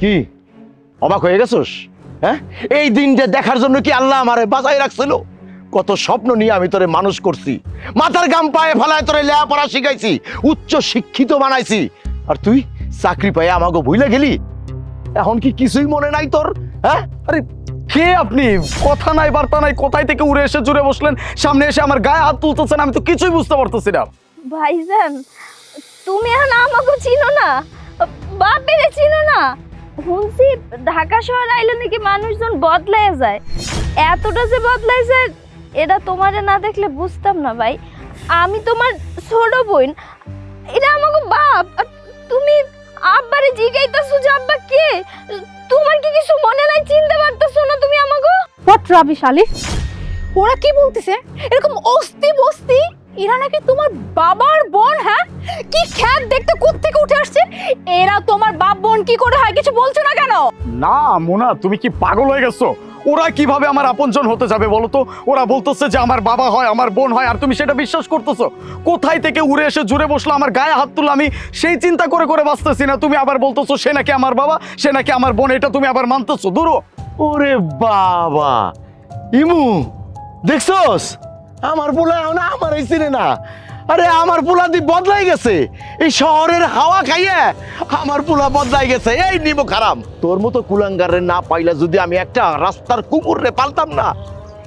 কি? অবাক হয়ে গেছোস? হ্যাঁ? এই দিনটা দেখার জন্য কি আল্লাহ আমারে বাঁচাই রাখছিল? কত স্বপ্ন নিয়ে আমি তোরে মানুষ করছি। মাথার গাম পায়ে ফেলায় তোরে লেখাপড়া শিখাইছি, উচ্চ শিক্ষিত বানাইছি। আর তুই চাকরি পায়ে আমাকে ভুলে গেলি? এখন কি কিছুই মনে নাই তোর? হ্যাঁ? আরে কে আপনি? কথা নাই, বার্তা নাই, কোথায় থেকে উড়ে এসে জুড়ে বসলেন? সামনে এসে আমার গায়ে হাত তুলতেছেন, আমি তো কিছুই বুঝতে পারতেছি না। ভাইজান, তুমি এখন আমাকে চিনো না? বাপেরে চিনো না। শুনছি ঢাকা শহর আইলে নাকি মানুষজন বদলায় যায়। এতটা যে বদলায় যায়, এটা তোমারে না দেখলে বুঝতাম না ভাই। আমি তোমার ছোট বোন, এটা আমাকে বাপ। তুমি আব্বারে জিগাইতেছো যে আব্বা কে? তোমার কি কিছু মনে নাই, চিনতে পারতেছো না তুমি আমাকে হোয়াট রাবিশ আলিফ। ওরা কি বলতেছে? এরকম অস্তি বস্তি? এরা নাকি তোমার বাবার বোন হ্যাঁ? কি খ্যাত দেখতে কোত্থেকে উঠে আসছে? এরা তোমার বাপ বোন কি করে হয় কিছু বলছো না কেন? না, মোনা, তুমি কি পাগল হয়ে গেছো? ওরা কীভাবে আমার আপনজন হতে যাবে বলো তো? ওরা বলতেছে যে আমার বাবা হয়, আমার বোন হয়, আর তুমি সেটা বিশ্বাস করতেছো? কোথায় থেকে উড়ে এসে জুড়ে বসল, আমার গায়ে হাত তুললো, আমি সেই চিন্তা করে করে বাঁচতেছি না। তুমি আবার বলতেছো, সে নাকি আমার বাবা, সে নাকি আমার বোন, এটা তুমি আবার মানতেছো? দূরও ওরে বাবা! ইমু, দেখছস? আমার পোলা এখন আমার এই চিনে না। আরে, আমার পোলা দি বদলাই গেছে। এই শহরের হাওয়া খাইয়ে আমার পোলা বদলাই গেছে। এই নিমো খারাপ তোর মতো কুলাঙ্গারে না পাইলে যদি আমি একটা রাস্তার কুকুরে পালতাম না,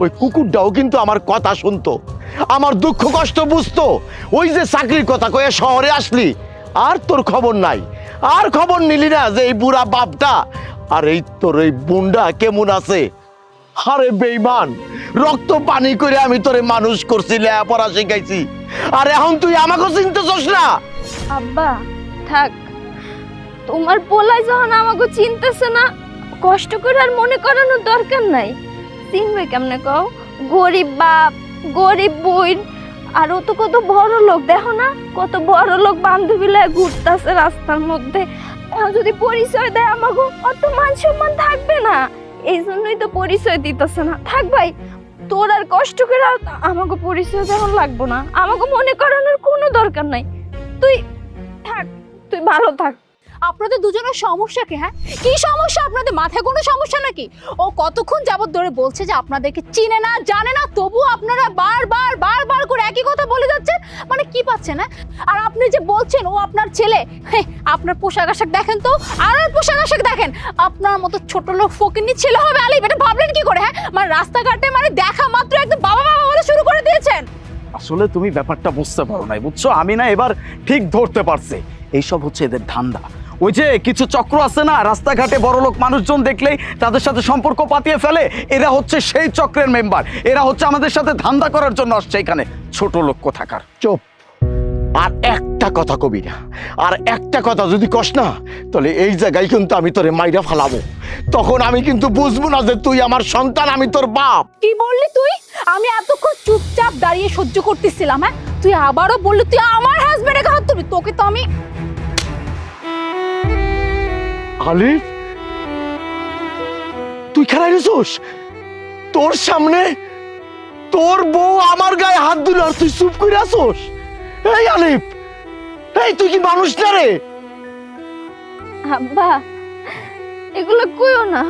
ওই কুকুরটাও কিন্তু আমার কথা শুনতো। আমার দুঃখ কষ্ট বুঝতো। ওই যে চাকরির কথা কয়ে শহরে আসলি, আর তোর খবর নাই। আর খবর নিলি না যে এই বুড়া বাপটা। আর এই তোর এই বুন্ডা কেমন আছে? আরে বেইমান রক্ত পানি করে আমি তোরে মানুষ করছি, লেখাপড়া শিখাইছি। আর এখন তুই আমাকে চিনতেছস না। আব্বা, থাক। তোমার পোলাই যখন আমাকে চিনতেছে না, কষ্ট করে আর মনে করানোর দরকার নাই। চিনবে কেমনে কও? গরিব বাপ, গরিব বোন আর ও তো কত বড় লোক, দেখো না, কত বড় লোক বান্ধবী লয়ে ঘুরতাছে রাস্তার মধ্যে। যদি পরিচয় দেয় আমাকে, অত মান সম্মান থাকবে না। এই জন্যই তো পরিচয় দিতেছে না। থাক ভাই, তোর আর কষ্ট করে আমাকে পরিচয় যেমন লাগবো না। আমাকে মনে করানোর কোনো দরকার নাই। তুই থাক, তুই ভালো থাক। আপনাদের দুজনের সমস্যা কি হ্যাঁ? কি সমস্যা আপনাদের? মাথায় কোনো সমস্যা নাকি? ও কতক্ষণ যাবত ধরে বলছে যে আপনাদেরকে চিনে না, জানে না তবু আপনারা বারবার বারবার করে একই কথা বলে যাচ্ছেন? মানে কি পাচ্ছেন হ্যাঁ? আর আপনি যে বলছেন, ও আপনার ছেলে আপনার পোশাক আশাক দেখেন তো? আর পোশাক আশাক দেখেন। আপনার মতো ছোট লোক ফকিনি ছেলে হবে আলিফ এটা ভাবলেন কি করে হ্যাঁ? মানে রাস্তাঘাটে মানে দেখা মাত্র একদম বাবা বাবা বলে শুরু করে দিয়েছেন। আসলে তুমি ব্যাপারটা বুঝতে পারো নাই বুঝছ? আমি না এবার ঠিক ধরতে পারছি। এইসব হচ্ছে এদের ধান্দা। ওই যে কিছু চক্র আছে না রাস্তাঘাটে বড় লোক মানুষজন দেখলেই তাদের সাথে সম্পর্ক পাতিয়ে ফেলে এরা হচ্ছে সেই চক্রের মেম্বার। এরা হচ্ছে আমাদের সাথে ধান্দা করার জন্য আসছে এখানে। ছোট লোক কোথাকার? চুপ। আর একটা কথা কবি না। আর একটা কথা যদি কস না তাহলে এই জায়গায় কিন্তু আমি তোরে মাইরা ফালাবো। তখন আমি কিন্তু বুঝব না যে তুই আমার সন্তান আমি তোর বাপ। কি বললি তুই? আমি এতক্ষণ চুপচাপ দাঁড়িয়ে সহ্য করতেছিলাম হ্যাঁ? তুই আবারও বললি তুই আমার হাজবেন্ডের হাত তুলবি তোকে তো আমি আলিফ তুই খেলাই রেছোস তোর সামনে তোর বউ আমার গায়ে হাত দিল আর তুই চুপ করে আসোস এই আলিফ, এই তুই কি মানুষ না রে? আব্বা, এগুলো কইও না।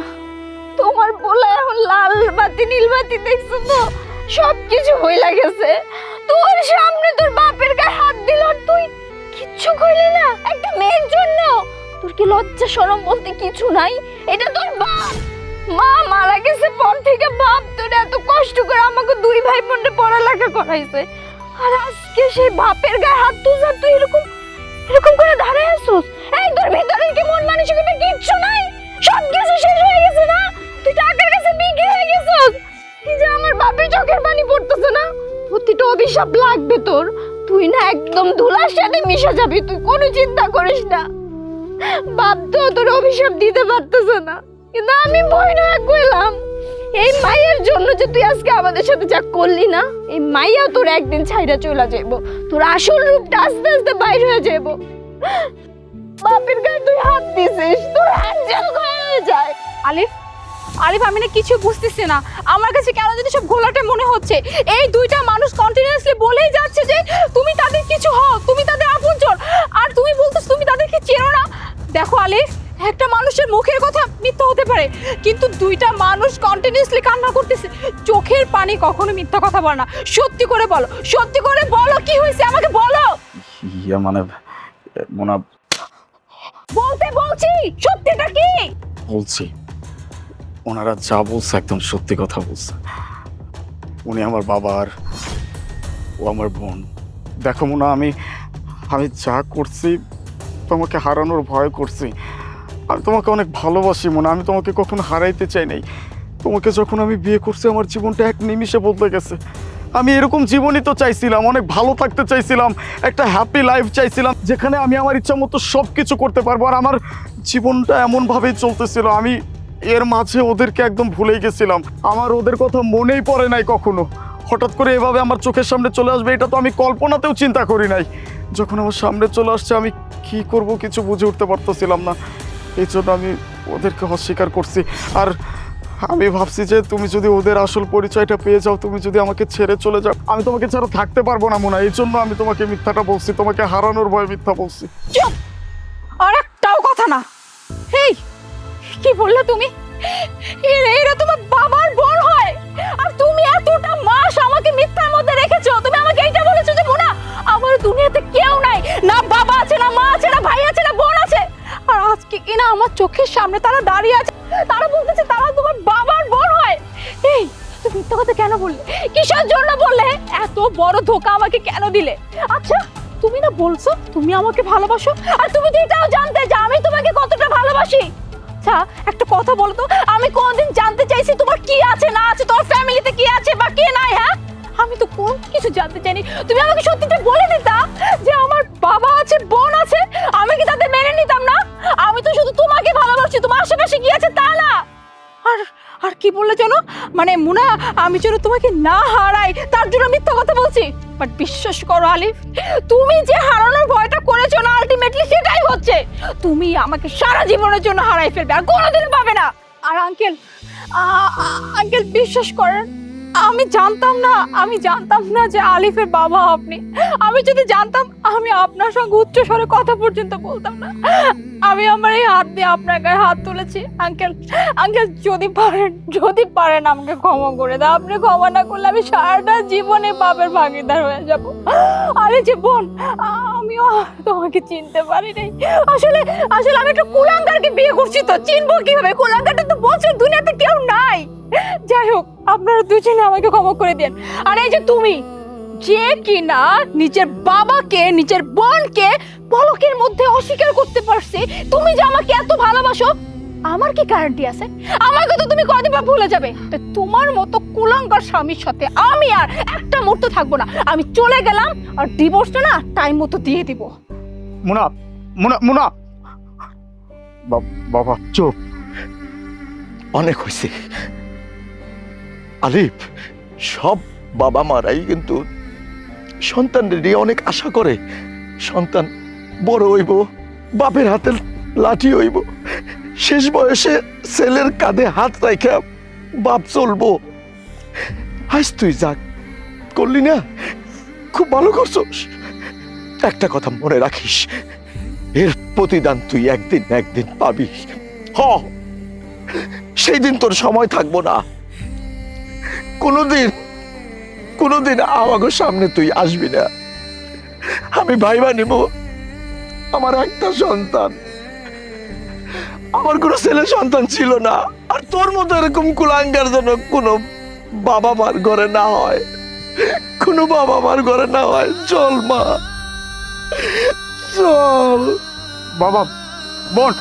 তোমার বলা এখন লাল বাতি, নীল বাতি দেখছ তো? সব কিছু হইলা গেছে। তোর সামনে তোর বাপের গায়ে হাত দিল আর তুই কিচ্ছু কইলি না? একটা মেয়ের জন্য? তোর কি লজ্জা শরম বলতে কিছু নাই? এটা তোর বাপ! মা মারা গেছে পর থেকে বাপ তোর এত কষ্ট করে আমাকে দুই ভাই বোনকে পড়ালেখা করাইছে। আর আজকে সেই বাপের গায়ে হাত তুলছা তুই এরকম এরকম করে দাঁড়ায় আসছিস এই তোর ভিতরে কি মন মানসিকতা কিচ্ছু নাই? সব কিছু শেষ হয়ে গেছে না? তুই টাকার কাছে বিক্রি হয়ে গেছিস। এই যে আমার বাপের চোখের পানি পড়তেছে না? প্রতিটা অভিশাপ লাগবে তোর। তুই না একদম ধুলার সাথে মিশে যাবি, তুই কোনো চিন্তা করিস না। বাপ তো তোর অভিশাপ দিতে পারতেছে না। কিন্তু আমি ভয় না, কইলাম। এই মায়ের জন্য যে তুই আজকে আমাদের সাথে যা করলি না, এই মাইয়া তোর একদিন ছাইরা চলে যাইব। তোর আসল রূপটা আস্তে আস্তে বাইর হয়ে যাইব। বাপের গায়ে তুই হাত দিছিস, তোর হাত ক্ষয় হয়ে যায়। আলিফ আলিফ, আমি না কিছু বুঝতেছি না। আমার কাছে কেন যদি সব ঘোলাটে মনে হচ্ছে। এই দুইটা মানুষ কন্টিনিউয়াসলি বলেই যাচ্ছে যে, তুমি তাদের কিছু হও, তুমি তাদের আপনজন। আর তুমি বলতেছ তুমি তাদেরকে চেনো না? দেখো আলিফ একটা মানুষের মুখের কথা মিথ্যা হতে পারে কিন্তু দুইটা মানুষ কন্টিনিউসলি কান্না করতেছে। চোখের পানি কখনো মিথ্যা কথা বলে না। সত্যি করে বলো সত্যি করে বলো কি হয়েছে? আমাকে বলো। ইয়া মানে মোনা। বলতে বলছি সত্যিটা কি? বলছি ওনারা যা বলছে একদম সত্যি কথা বলছে। উনি আমার বাবার ও আমার বোন। দেখো মোনা আমি আমি যা করছি তোমাকে হারানোর ভয় করছি। আমি তোমাকে অনেক ভালোবাসি, মনে আমি তোমাকে কখনো হারাইতে চাই নাই। তোমাকে যখন আমি বিয়ে করছি, আমার জীবনটা এক নিমিষে বদলে গেছে। আমি এরকম জীবনই তো চাইছিলাম, অনেক ভালো থাকতে চাইছিলাম, একটা হ্যাপি লাইফ চাইছিলাম, যেখানে আমি আমার ইচ্ছা মতো সব কিছু করতে পারব। আর আমার জীবনটা এমনভাবেই চলতেছিল, আমি এর মাঝে ওদেরকে একদম ভুলেই গেছিলাম। আমার ওদের কথা মনেই পড়ে নাই কখনো। হঠাৎ করে এভাবে আমার চোখের সামনে চলে আসবে, এটা তো আমি কল্পনাতেও চিন্তা করি নাই। যখন আমার সামনে চলে আসছে, আমি কি করব কিছু বুঝে উঠতে পারতেছিলাম না। এই জন্য আমি ওদেরকে অস্বীকার করছি। আর আমি ভাবছি যে তুমি যদি ওদের আসল পরিচয়টা পেয়ে যাও, তুমি যদি আমাকে ছেড়ে চলে যাও, আমি তোমাকে ছাড়া থাকতে পারব না, মনে। এই জন্য আমি তোমাকে মিথ্যাটা বলছি, তোমাকে হারানোর ভয় মিথ্যা বলছি। আর একটাও কথা না। এই কি বললে তুমি? এরা তোমার বাবার বোন হয়। আর তুমি এতটা মাস আমাকে মিথ্যার মধ্যে রেখেছো। তুমি আমাকে এইটা বলেছ যে, মোনা, আমার দুনিয়াতে কেউ নাই। না কিনা আমার চোখের সামনে তারা দাঁড়িয়ে আছে। তারা বলতেছে তারা তোমার বাবার বোন হয়। এই, তুমি মিথ্যা কথা কেন বললে? কিসের জন্য বললে? এত বড় ধোকা আমাকে কেন দিলে? আচ্ছা তুমি না বলছো তুমি আমাকে ভালোবাসো? আর তুমি তো এটাও জানতে যে আমি তোমাকে কতটা ভালোবাসি? আচ্ছা একটা কথা বলো তো, আমি কোনদিন জানতে চাইছি তোমার কি আছে, না আছে, তোমার ফ্যামিলিতে কি আছে বা কে নাই হ্যাঁ? আমি তো কোন কিছু জানতে চাইনি। তুমি আমাকে সত্যিটা বলে দিতা যে আমার বাবা আছে, বোন আছে, আমি কি তাদের মেনে নিতাম না? আমি তো শুধু তোমাকে ভালোবাসি, তোমার আশেপাশে আছে তা না আর আর কি বললে যেন? মানে মুনা, আমি যেন তোমাকে না হারাই, তার জন্য মিথ্যা কথা বলছি। বাট বিশ্বাস করো, আলিফ, তুমি যে হারানোর ভয়টা করেছ না আলটিমেটলি সেটাই হচ্ছে। তুমি আমাকে সারা জীবনের জন্য হারাই ফেলবে, আর কোনোদিনও পাবে না। আর আঙ্কেল আঙ্কেল বিশ্বাস করেন আমি জানতাম না, আমি জানতাম না যে আলিফের বাবা আপনি। আমি যদি জানতাম, আমি আপনার সঙ্গে উচ্চ স্বরে কথা পর্যন্ত বলতাম না। আমি আমার এই হাত দিয়ে আপনার গায়ে হাত তুলেছি। আঙ্কেল আঙ্কেল, যদি পারেন যদি পারেন আমাকে ক্ষমা করে দাও আপনি ক্ষমা না করলে আমি সারাটা জীবনে বাপের ভাগিদার হয়ে যাব। আরে যে বোন আমিও তোমাকে চিনতে পারি নাই আসলে আসলে আমি একটা কুলাঙ্গারকে বিয়ে করছি তো। চিনবো কীভাবে? কুলাঙ্গারটা তো বলছো, দুনিয়াতে কেউ নাই। যাই হোক, আপনারা দুজনে আমাকে ক্ষমা করে দেন। আর এই যে তুমি, যে কিনা নিজের বাবাকে, নিজের বোনকে পলকের মধ্যে অস্বীকার করতে পারছে, তুমি যে আমাকে এত ভালোবাসো আমার কি গ্যারান্টি আছে? আমাকে তো তুমি কদিন ভুলে যাবে? তো তোমার মতো কুলাঙ্গার স্বামীর সাথে আমি আর একটা মুহূর্ত থাকব না। আমি চলে গেলাম আর ডিভোর্সটা না টাইম মতো দিয়ে দিব। মুনা মুনা মুনা! বাবা, চুপ। অনেক হয়েছে। আলিফ, সব বাবা মারাই কিন্তু সন্তানদের নিয়ে অনেক আশা করে। সন্তান বড় হইব, বাপের হাতে লাঠি হইব। শেষ বয়সে ছেলের কাঁধে হাত রাখা বাপ চলবো। আজ তুই যাক করলি না, খুব ভালো করছস। একটা কথা মনে রাখিস, এর প্রতিদান তুই একদিন একদিন পাবি। হ সেই দিন তোর সময় থাকব না। কোনোদিন কোনোদিন আমাকে সামনে তুই আসবি না। আমি ভাইবা নিব, আমার একটা সন্তান। আমার কোনো ছেলে সন্তান ছিল না। আর তোর মতো এরকম কুলাঙ্গার যেন কোনো বাবা মার ঘরে না হয়। কোনো বাবা মার ঘরে না হয়। চল মা। চল। বাবা, বোন